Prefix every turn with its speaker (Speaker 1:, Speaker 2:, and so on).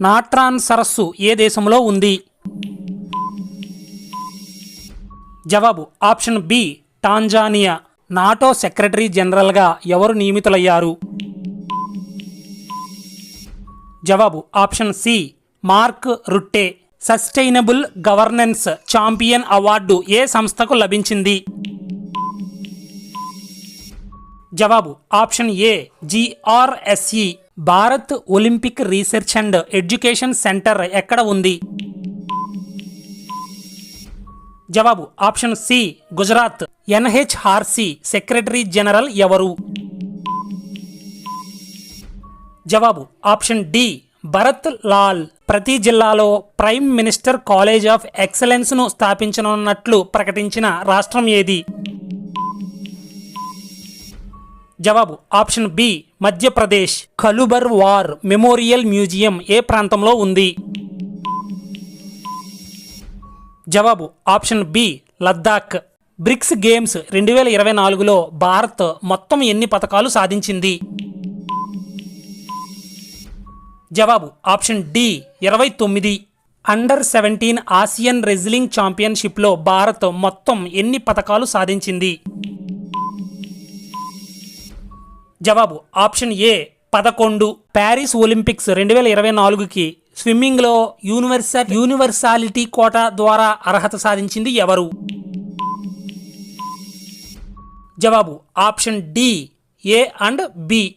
Speaker 1: Natron సరస్సు ఏ దేశంలో ఉంది? జవాబు option B Tanzania. NATO secretary జనరల్గా ఎవరు నియమితులయ్యారు? జవాబు option C Mark Rutte. Sustainable governance champion award ఏ సంస్థకు లభించింది? జవాబు option A GRSE. Bharat Olympic research and education centre ఎక్కడ ఉంది? జవాబు option C Gujarat. NHRC secretary general ఎవరు? జవాబు ఆప్షన్ డి భరత్ లాల్. ప్రతి జిల్లాలో ప్రైమ్ మినిస్టర్ కాలేజ్ ఆఫ్ ఎక్సలెన్స్ను స్థాపించనున్నట్లు ప్రకటించిన రాష్ట్రం ఏది? జవాబు. Option B Madhya Pradesh. Kalubar war memorial museum ఏ ప్రాంతంలో ఉంది? జవాబు. Option B Ladakh. BRICS games రెండు వేల ఇరవై నాలుగులో భారత్ మొత్తం ఎన్ని పథకాలు సాధించింది? జవాబు. ఆప్షన్ డి ఇరవై తొమ్మిది. అండర్ సెవెంటీన్ ఆసియన్ రెజ్లింగ్ ఛాంపియన్షిప్లో భారత్ మొత్తం ఎన్ని పథకాలు సాధించింది? జవాబు ఆప్షన్ ఏ పదకొండు. ప్యారిస్ ఒలింపిక్స్ రెండు వేల ఇరవై నాలుగుకి స్విమ్మింగ్లో యూనివర్సల్ యూనివర్సాలిటీ కోట ద్వారా అర్హత సాధించింది ఎవరు? జవాబు option D A and B.